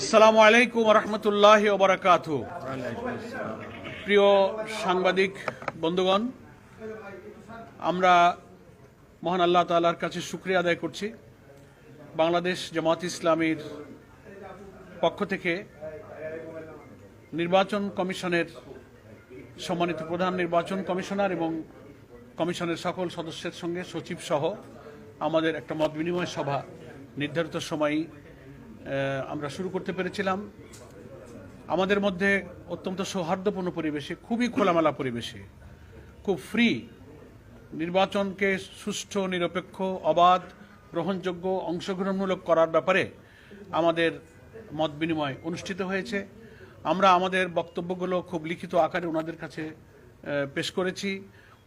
আসসালামু আলাইকুম রহমতুল্লাহ ওবরাকাত। প্রিয় সাংবাদিক, বন্ধুগণ, আমরা মহান আল্লাহ তালার কাছে শুক্রিয়া আদায় করছি। বাংলাদেশ জামাত ইসলামীর পক্ষ থেকে নির্বাচন কমিশনের সম্মানিত প্রধান নির্বাচন কমিশনার এবং কমিশনের সকল সদস্যের সঙ্গে সচিব সহ আমাদের একটা মত বিনিময় সভা নির্ধারিত সময়ই আমরা শুরু করতে পেরেছিলাম। আমাদের মধ্যে অত্যন্ত সৌহার্দ্যপূর্ণ পরিবেশে, খুবই খোলামেলা পরিবেশে, খুব ফ্রি নির্বাচনকে সুষ্ঠু, নিরপেক্ষ, অবাধ, গ্রহণযোগ্য, অংশগ্রহণমূলক করার ব্যাপারে আমাদের মত বিনিময় অনুষ্ঠিত হয়েছে। আমরা আমাদের বক্তব্যগুলো খুব লিখিত আকারে ওনাদের কাছে পেশ করেছি।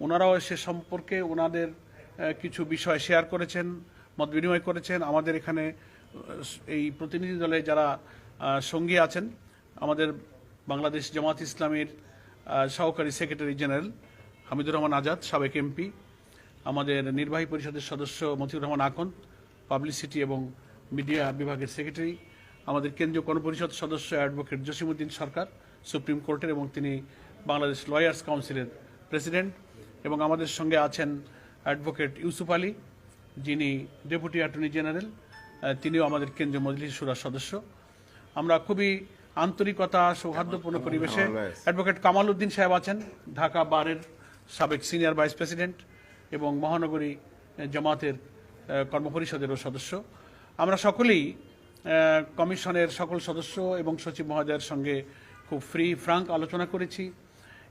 ওনারাও সে সম্পর্কে ওনাদের কিছু বিষয় শেয়ার করেছেন, মত বিনিময় করেছেন। আমাদের এখানে এই প্রতিনিধি দলে যারা সঙ্গী আছেন, আমাদের বাংলাদেশ জামাত ইসলামের সহকারী সেক্রেটারি জেনারেল হামিদুর রহমান আজাদ, সাবেক এমপি, আমাদের নির্বাহী পরিষদের সদস্য মতিউর রহমান আকন, পাবলিসিটি এবং মিডিয়া বিভাগের সেক্রেটারি, আমাদের কেন্দ্রীয় গণপরিষদ সদস্য অ্যাডভোকেট জসিমউদ্দিন সরকার, সুপ্রিম কোর্টের এবং তিনি বাংলাদেশ লয়ার্স কাউন্সিলের প্রেসিডেন্ট, এবং আমাদের সঙ্গে আছেন অ্যাডভোকেট ইউসুফ আলী, যিনি ডেপুটি অ্যাটর্নি জেনারেল তিনিও আমাদের কেন্দ্রীয় মজলিস সুরার সদস্য। আমরা খুবই আন্তরিকতা সৌহার্দ্যপূর্ণ পরিবেশে অ্যাডভোকেট কামাল উদ্দিন সাহেব আছেন ঢাকা বারের সাবেক সিনিয়র ভাইস প্রেসিডেন্ট এবং মহানগরী জামাতের কর্মপরিষদেরও সদস্য। আমরা সকলেই কমিশনের সকল সদস্য এবং সচিব মহোদয়ের সঙ্গে খুব ফ্রি ফ্রাঙ্ক আলোচনা করেছি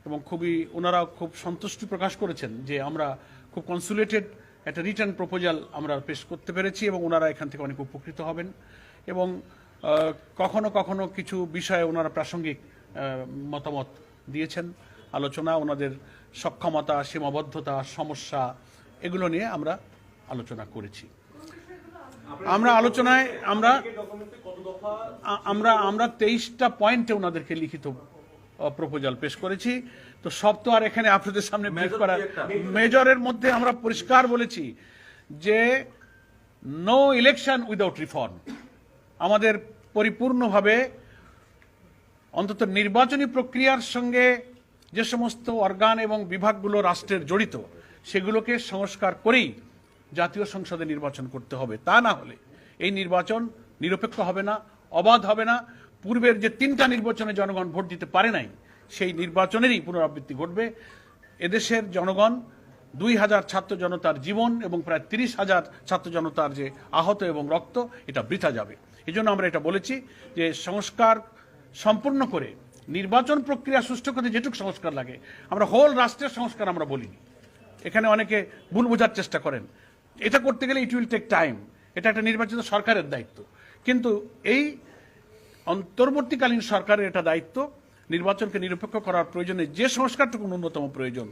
এবং খুবই ওনারা খুব সন্তুষ্টি প্রকাশ করেছেন যে আমরা খুব কনসুলেটেড একটা রিটার্ন প্রপোজাল আমরা পেশ করতে পেরেছি এবং ওনারা এখান থেকে অনেক উপকৃত হবেন। এবং কখনো কখনো কিছু বিষয়ে ওনারা প্রাসঙ্গিক মতামত দিয়েছেন। আলোচনা, ওনাদের সক্ষমতা, সীমাবদ্ধতা, সমস্যা এগুলো নিয়ে আমরা আলোচনা করেছি। আমরা আলোচনায় আমরা আমরা আমরা তেইশটা পয়েন্টে ওনাদেরকে লিখিত প্রপোজাল পেশ করেছি। তো সব তো আর এখানে আপনাদের সামনে ব্রিফ করার মেজরের মধ্যে আমরা পরিষ্কার বলেছি যে নো ইলেকশন উইদাউট রিফর্ম আমাদের পরিপূর্ণভাবে অন্তত নির্বাচনী প্রক্রিয়ার সঙ্গে যে সমস্ত অর্গান এবং বিভাগগুলো রাষ্ট্রের জড়িত সেগুলোকে সংস্কার করেই জাতীয় সংসদে নির্বাচন করতে হবে। তা না হলে এই নির্বাচন নিরপেক্ষ হবে না অবাধ হবে না। পূর্বের যে তিনটা নির্বাচনে জনগণ ভোট দিতে পারে নাই, সেই নির্বাচনেরই পুনরাবৃত্তি ঘটবে। এদেশের জনগণ দুই হাজার ছাত্র জনতার জীবন এবং প্রায় তিরিশ হাজার ছাত্র জনতার যে আহত এবং রক্ত, এটা বৃথা যাবে। এই জন্য আমরা এটা বলেছি যে সংস্কার সম্পূর্ণ করে নির্বাচন প্রক্রিয়া সুষ্ঠু করতে যেটুকু সংস্কার লাগে, আমরা হোল রাষ্ট্রের সংস্কার আমরা বলিনি। এখানে অনেকে ভুল বোঝার চেষ্টা করেন। এটা করতে গেলে ইট উইল টেক টাইম এটা একটা নির্বাচিত সরকারের দায়িত্ব। কিন্তু এই অন্তর্বর্তীকালীন সরকারের এটা দায়িত্ব। নির্বাচনকে নিরপেক্ষ করার প্রয়োজনে যে সংস্কারটুকু ন্যূনতম প্রয়োজন,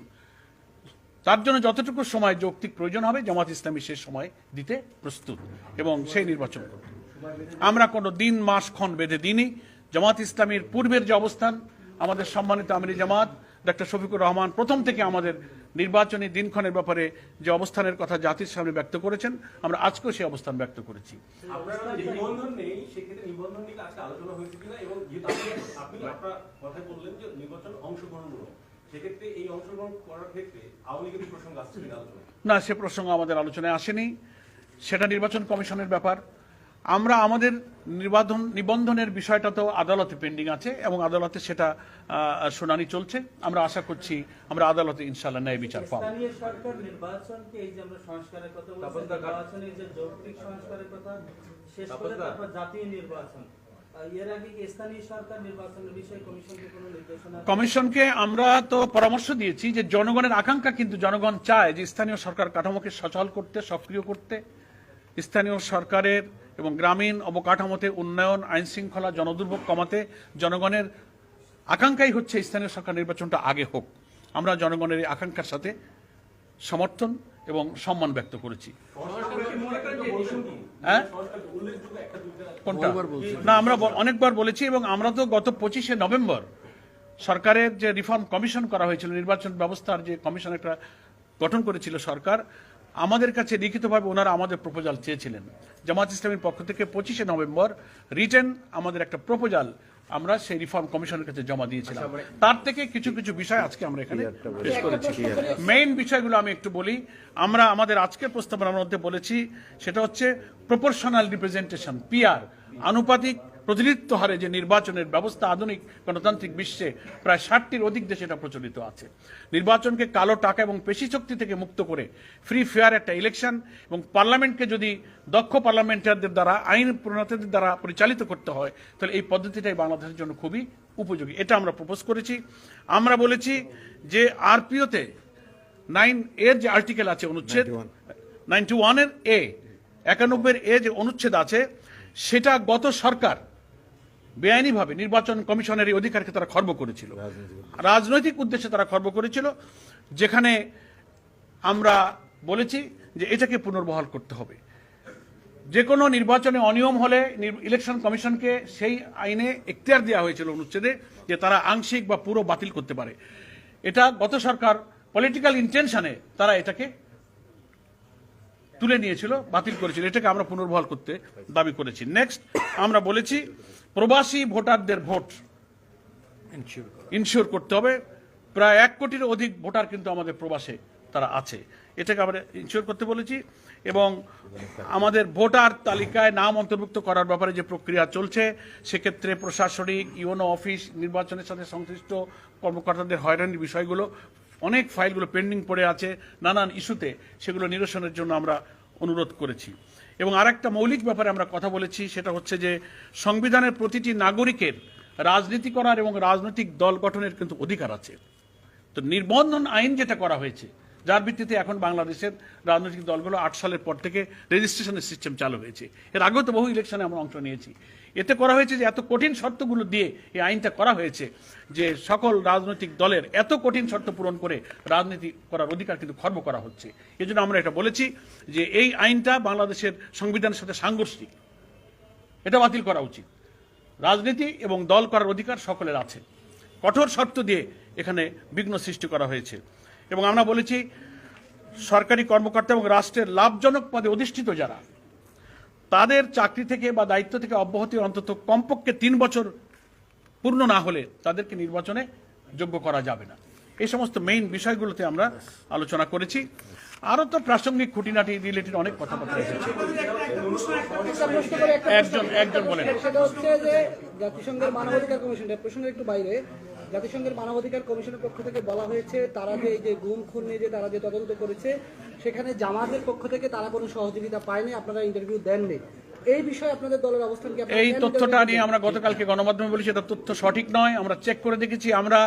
তার জন্য যতটুকু সময় যৌক্তিক প্রয়োজন হবে, জামাত ইসলামী সে সময় দিতে প্রস্তুত এবং সেই নির্বাচন করবে। আমরা কোনো দিন মাস ক্ষণ বেঁধে দিনই জামাত ইসলামীর পূর্বের যে অবস্থান, আমাদের সম্মানিত আমিরি জামাত ডক্টর শফিকুর রহমান প্রথম থেকে আমাদের নির্বাচনী দিনক্ষণের ব্যাপারে যে অবস্থানের কথা জাতির সামনে ব্যক্ত করেছেন আমরা আজকেও সেই অবস্থান ব্যক্ত করেছি। আপনারা যদি নিবন্ধন নেই সেক্ষেত্রে নিবন্ধন নিয়ে আজকে আলোচনা হয়েছে কিনা এবং যেহেতু আপনি- আপনি আপনার কথায় বললেন যে নির্বাচন অংশগ্রহণমূলক সেক্ষেত্রে এই অংশগ্রহণ করার ক্ষেত্রে আওয়ামী লীগের প্রসঙ্গ আসছে কিনা আলোচনা না সে প্রসঙ্গ আমাদের আলোচনায় আসেনি। সেটা নির্বাচন কমিশনের ব্যাপার। আমরা আমাদের নির্বাধন নিবন্ধনের বিষয়টা তো আদালতে পেন্ডিং আছে এবং আদালতে সেটা শুনানি চলছে। আমরা আশা করছি আমরা আদালতে ইনশাল্লাহ ন্যায় বিচার পাবো। স্থানীয় সরকার নির্বাচনকে এই যে আমরা সংস্কারের কথা বলছি তাপসদা কার- নির্বাচনের যে যৌক্তিক সংস্কারের কথা শেষ করে তাপসদা। তারপর জাতীয় নির্বাচন। আহ, এর আগে কি স্থানীয় সরকার নির্বাচনের বিষয়ে কমিশনকে কমিশনকে আমরা তো পরামর্শ দিয়েছি যে জনগণের আকাঙ্ক্ষা কিন্তু জনগণ চায় যে স্থানীয় সরকার কাঠামোকে সচল করতে সক্রিয় করতে। স্থানীয় সরকারের এবং গ্রামীণ অবকাঠামোতে উন্নয়ন আইন শৃঙ্খলা জনদুর্ভোগ কমাতে জনগণের আকাঙ্ক্ষাই হচ্ছে স্থানীয় সরকার নির্বাচনটা আগে হোক। আমরা জনগণের এই আকাঙ্ক্ষার সাথে সমর্থন এবং সম্মান ব্যক্ত করেছি। হ্যাঁ? কোনটা? না আমরা অনেকবার বলেছি এবং আমরা তো গত পঁচিশে নভেম্বর সরকারের যে রিফর্ম কমিশন করা হয়েছিল নির্বাচন ব্যবস্থার যে কমিশন একটা গঠন করেছিল সরকার আমাদের কাছে লিখিতভাবে ওনারা আমাদের প্রপোজাল চেয়েছিলেন। জামাত ইসলামের পক্ষ থেকে পঁচিশে নভেম্বর রিটেন আমাদের একটা প্রপোজাল আমরা সেই রিফর্ম কমিশনের কাছে জমা দিয়েছিলাম। তার থেকে কিছু কিছু বিষয় আজকে আমরা এখানে পেশ করেছি মেইন বিষয়গুলো আমি একটু বলি। আমরা আমাদের আজকের প্রস্তাবনার মধ্যে বলেছি সেটা হচ্ছে প্রপোর্শনাল রিপ্রেজেন্টেশন পিআর আনুপাতিক প্রতিনিধিত্ব হারে যে নির্বাচনের ব্যবস্থা আধুনিক গণতান্ত্রিক বিশ্বে প্রায় ষাটটির অধিক দেশে এটা প্রচলিত আছে। নির্বাচনকে কালো টাকা এবং পেশি শক্তি থেকে মুক্ত করে ফ্রি ফেয়ার একটা ইলেকশন এবং পার্লামেন্টকে যদি দক্ষ পার্লামেন্টারদের দ্বারা আইন প্রণেতাদের দ্বারা পরিচালিত করতে হয় তাহলে এই পদ্ধতিটাই বাংলাদেশের জন্য খুবই উপযোগী। এটা আমরা প্রপোজ করেছি। আমরা বলেছি যে আরপিওতে নাইন এর যে আর্টিকেল আছে অনুচ্ছেদ নাইনটি ওয়ানের এ একানব্বই এ যে অনুচ্ছেদ আছে সেটা গত সরকার বেআইনিভাবে নির্বাচন কমিশনের এই অধিকারকে তারা খর্ব করেছিল। রাজনৈতিক উদ্দেশ্যে। তারা খর্ব করেছিল যেখানে আমরা বলেছি যে এটাকে পুনর্বহাল করতে হবে। যে কোনো নির্বাচনে অনিয়ম হলে ইলেকশন কমিশনকে সেই আইনে এখতিয়ার দেওয়া হয়েছিল অনুচ্ছেদে যে তারা আংশিক বা পুরো বাতিল করতে পারে। এটা গত সরকার পলিটিক্যাল ইন্টেনশনে তারা এটাকে তুলে নিয়েছিল বাতিল করেছিল। এটাকে আমরা পুনর্বহাল করতে দাবি করেছি। নেক্সট আমরা বলেছি প্রবাসী ভোটারদের ভোট ইনশিওর করতে হবে। প্রায় এক কোটির অধিক ভোটার কিন্তু আমাদের প্রবাসে তারা আছে। এটাকে আমরা ইনশিওর করতে বলেছি এবং আমাদের ভোটার তালিকায় নাম অন্তর্ভুক্ত করার ব্যাপারে যে প্রক্রিয়া চলছে, সেক্ষেত্রে প্রশাসনিক, ইউনো অফিস, নির্বাচনের সাথে সংশ্লিষ্ট কর্মকর্তাদের হয়রানির বিষয়গুলো, অনেক ফাইলগুলো পেন্ডিং পড়ে আছে, নানান ইস্যুতে সেগুলো নিরসনের জন্য আমরা অনুরোধ করেছি। এবং আর একটা মৌলিক ব্যাপারে আমরা কথা বলেছি, সেটা হচ্ছে যে সংবিধানের প্রতিটি নাগরিকের রাজনীতি করার এবং রাজনৈতিক দল গঠনের কিন্তু অধিকার আছে। তো নির্বন্ধন আইন যেটা করা হয়েছে যার ভিত্তিতে এখন বাংলাদেশের রাজনৈতিক দলগুলো আট সালের পর থেকে রেজিস্ট্রেশনের সিস্টেম চালু হয়েছে। এর আগেও তো বহু ইলেকশনে আমরা অংশ নিয়েছি। এতে করা হয়েছে যে এত কঠিন শর্তগুলো দিয়ে এই আইনটা করা হয়েছে যে সকল রাজনৈতিক দলের এত কঠিন শর্ত পূরণ করে রাজনীতি করার অধিকার কিন্তু খর্ব করা হচ্ছে। এই জন্য আমরা এটা বলেছি যে এই আইনটা বাংলাদেশের সংবিধানের সাথে সাংঘর্ষিক। এটা বাতিল করা উচিত। রাজনীতি এবং দল করার অধিকার সকলের আছে। কঠোর শর্ত দিয়ে এখানে বিঘ্ন সৃষ্টি করা হয়েছে। এবং আমরা বলেছি, সরকারি কর্মকর্তা এবং রাষ্ট্রের লাভজনক পদে অধিষ্ঠিত যারা, তাদের চাকরি থেকে বা দায়িত্ব থেকে অব্যাহতি অন্তত কমপক্ষে তিন বছর পূর্ণ না হলে তাদেরকে নির্বাচনে যোগ্য করা যাবে না। এই সমস্ত মেইন বিষয়গুলোতে আমরা আলোচনা করেছি। আরও তো প্রাসঙ্গিক খুঁটিনাটি রিলেটেড অনেক কথাবার্তা এসেছে। একজন একজন বলেন। জাতিসংঘের মানবাধিকার কমিশন একটু বাইরে জাতিসংঘের মানবাধিকার কমিশনের পক্ষ থেকে বলা হয়েছে তারা যে এই যে গুম খুন নিয়ে যে তারা যে তদন্ত করেছে সেখানে জামাতের পক্ষ থেকে তারা কোনো সহযোগিতা পায়নি আপনারা ইন্টারভিউ দেননি। এই বিষয়ে আপনাদের দলের অবস্থান কি এই তথ্যটা নিয়ে আমরা গতকালকে গণমাধ্যমে বলেছি এটা তথ্য সঠিক নয় আমরা চেক করে দেখেছি আমরা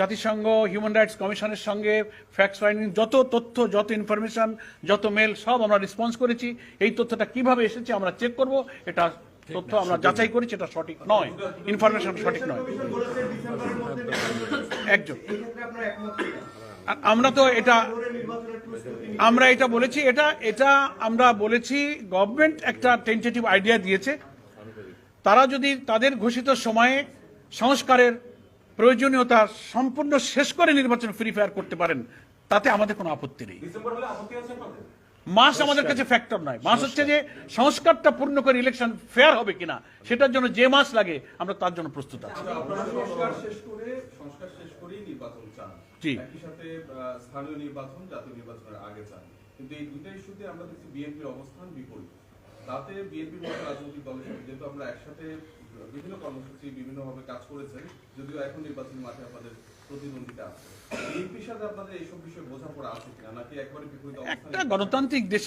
জাতিসংঘ হিউম্যান রাইটস কমিশনের সঙ্গে ফ্যাক্ট ফাইন্ডিং যত তথ্য যত ইনফরমেশন যত মেল সব আমরা রেসপন্স করেছি। এই তথ্যটা কীভাবে এসেছে আমরা চেক করব এটা তথ্য আমরা যাচাই করেছি, এটা সঠিক নয়। ইনফরমেশন সঠিক নয়। একজন। আমরা তো এটা, আমরা এটা বলেছি, এটা এটা আমরা বলেছি গভর্নমেন্ট একটা টেন্টেটিভ আইডিয়া দিয়েছে। তারা যদি তাদের ঘোষিত সময়ে সংস্কারের প্রয়োজনীয়তা সম্পূর্ণ শেষ করে নির্বাচন ফ্রি ফায়ার করতে পারেন, তাতে আমাদের কোনো আপত্তি নেই। মাস আমাদের কাছে ফ্যাক্টর নয়। মাস হচ্ছে যে সংস্কারটা পূর্ণ করে ইলেকশন ফেয়ার হবে কিনা সেটার জন্য যে মাস লাগে আমরা তার জন্য প্রস্তুত আছি। আপনারা সংস্কার শেষ করে সংস্কার শেষ করেই নির্বাচন চান। জি। একই সাথে আহ, স্থানীয় নির্বাচন জাতীয় নির্বাচনের আগে চান। কিন্তু এই দুইটা ইস্যুতে আমরা দেখছি বিএনপির অবস্থান বিপরীত। তাতে বিএনপির মতো রাজনৈতিক দলের সাথে যেহেতু আমরা একসাথে বিভিন্ন কর্মসূচি বিভিন্নভাবে কাজ করেছেন যদিও এখন নির্বাচনী মাঠে আপনাদের প্রতিদ্বন্দ্বিতা আছে। বিএনপির সাথে আপনাদের এইসব বিষয়ে বোঝাপড়া আছে কিনা? নাকি একবারে বিপরীত একটা গণতান্ত্রিক দেশে